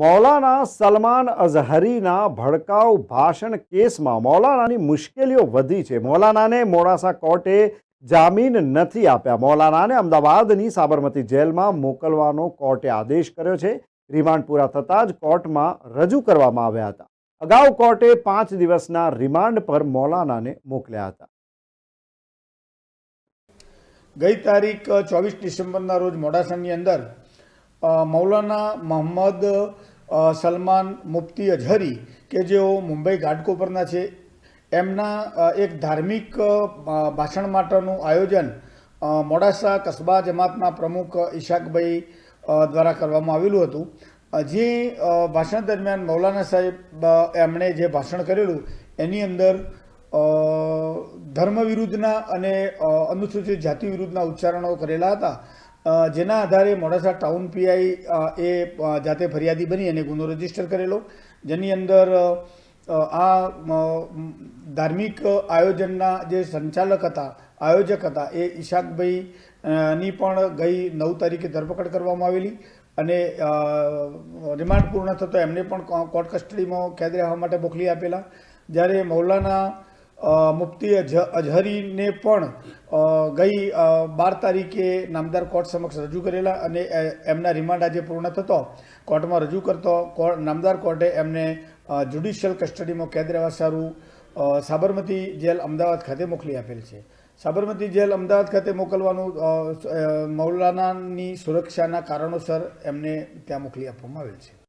મૌલાના સલમાન અઝહરીના ભડકાઉ ભાષણ કેસમાં મૌલાનાની મુશ્કેલીઓ વધી છે. મૌલાનાને મોડાસા કોર્ટે જામીન નથી આપ્યા. મૌલાનાને અમદાવાદની સાબરમતી જેલમાં મોકલવાનો કોર્ટે આદેશ કર્યો છે. રિમાન્ડ પૂરા થતાં જ કોર્ટમાં રજૂ કરવામાં આવ્યા હતા. અગાઉ કોર્ટે પાંચ દિવસના રિમાન્ડ પર મૌલાનાને મોકલ્યા હતા. ગઈ તારીખ ચોવીસ ડિસેમ્બરના રોજ મોડાસાની અંદર મૌલાના મોહમ્મદ સલમાન મુફ્તી અઝહરી કે જેઓ મુંબઈ ઘાટકોપરના છે, એમના એક ધાર્મિક ભાષણ માટેનું આયોજન મોડાસા કસ્બા જમાતના પ્રમુખ ઈશાકભાઈ દ્વારા કરવામાં આવેલું હતું. જે ભાષણ દરમિયાન મૌલાના સાહેબ એમણે જે ભાષણ કરેલું, એની અંદર ધર્મ વિરુદ્ધના અને અનુસૂચિત જાતિ વિરુદ્ધના ઉચ્ચારણો કરેલા હતા. જેના આધારે મોડાસા ટાઉન પીઆઈ એ જાતે ફરિયાદી બની અને ગુનો રજિસ્ટર કરેલો. જેની અંદર આ ધાર્મિક આયોજનના જે સંચાલક હતા, આયોજક હતા, એ ઈશાકભાઈ ની પણ ગઈ નવ તારીખે ધરપકડ કરવામાં આવેલી અને રિમાન્ડ પૂર્ણ થતો એમને પણ કોર્ટ કસ્ટડીમાં કેદ રહેવા માટે મોકલી આપેલા. જ્યારે મૌલાના મુફ્તી અઝ- અઝહરીને પણ ગઈ બાર તારીખે નામદાર કોર્ટ સમક્ષ રજૂ કરેલા અને એમના રિમાન્ડ આજે પૂર્ણ થતો. કોર્ટમાં રજૂ કરતો નામદાર કોર્ટે એમને જ્યુડિશિયલ કસ્ટડીમાં કેદ રહેવા સારું સાબરમતી જેલ અમદાવાદ ખાતે મોકલી આપેલ છે. સાબરમતી જેલ અમદાવાદ ખાતે મોકલવાનું મૌલાનાની સુરક્ષાના કારણોસર એમને ત્યાં મોકલી આપવામાં આવેલ છે.